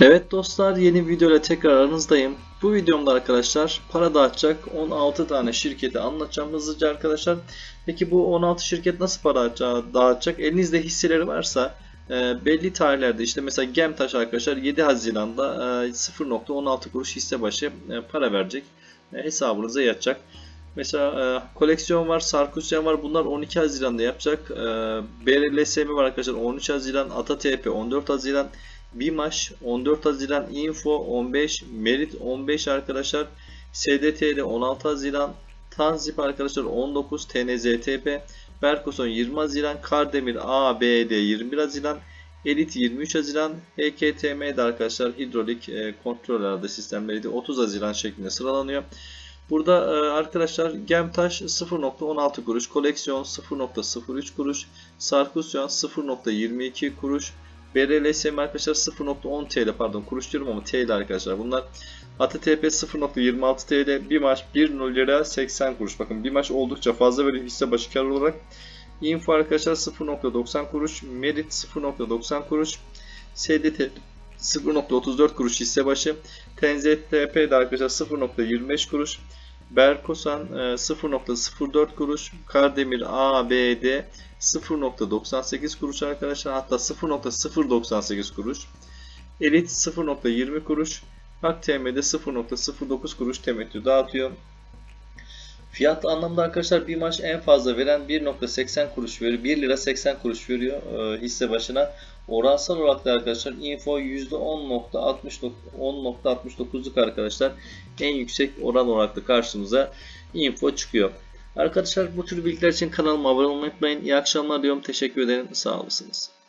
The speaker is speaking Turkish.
Evet dostlar yeni video ile tekrar aranızdayım. Bu videomda arkadaşlar para dağıtacak 16 tane şirketi anlatacağım hızlıca arkadaşlar. Peki bu 16 şirket nasıl para dağıtacak? Elinizde hisseleri varsa e, belli tarihlerde işte mesela Gemtaş arkadaşlar 7 Haziran'da e, 0.16 kuruş hisse başı e, para verecek. E, hesabınıza yatacak. Mesela e, koleksiyon var, Sarkusyan var. Bunlar 12 Haziran'da yapacak. E, BRLSM var arkadaşlar 13 Haziran, AtaTP 14 Haziran, Bimaş 14 Haziran, Info 15, Merit 15 arkadaşlar, SDTL 16 Haziran, Tanzip arkadaşlar 19, TNZTP, Berkoson 20 Haziran, Kardemir ABD 21 Haziran, Elit 23 Haziran, HKTM'de arkadaşlar hidrolik e, kontrol aradı sistemleri de 30 Haziran şeklinde sıralanıyor. Burada e, arkadaşlar Gemtaş 0.16 kuruş, koleksiyon 0.03 kuruş, Sarkusyan 0.22 kuruş, BRLSM arkadaşlar 0.10 TL pardon kuruş diyorum ama TL arkadaşlar bunlar. ATTP 0.26 TL, Bimaş 1 lira 80 kuruş. Bakın Bimaş oldukça fazla böyle hisse başı kar olarak. Info arkadaşlar 0.90 kuruş, Merit 0.90 kuruş, SDT 0.34 kuruş hisse başı, TNZTP de arkadaşlar 0.25 kuruş, Berkosan e, 0.04 kuruş, Kardemir ABD 0.98 kuruş arkadaşlar hatta 0.098 kuruş. Elit 0.20 kuruş. AkTM'de 0.09 kuruş temettü dağıtıyor. Fiyat anlamda arkadaşlar bir maç en fazla veren 1.80 kuruş veriyor. 1 lira 80 kuruş veriyor e, hisse başına. Oransal olarak da arkadaşlar info %10.69 10.69'luk arkadaşlar. En yüksek oran olarak da karşımıza info çıkıyor. Arkadaşlar bu tür bilgiler için kanalıma abone olmayı unutmayın. İyi akşamlar diyorum. Teşekkür ederim. Sağ olasınız.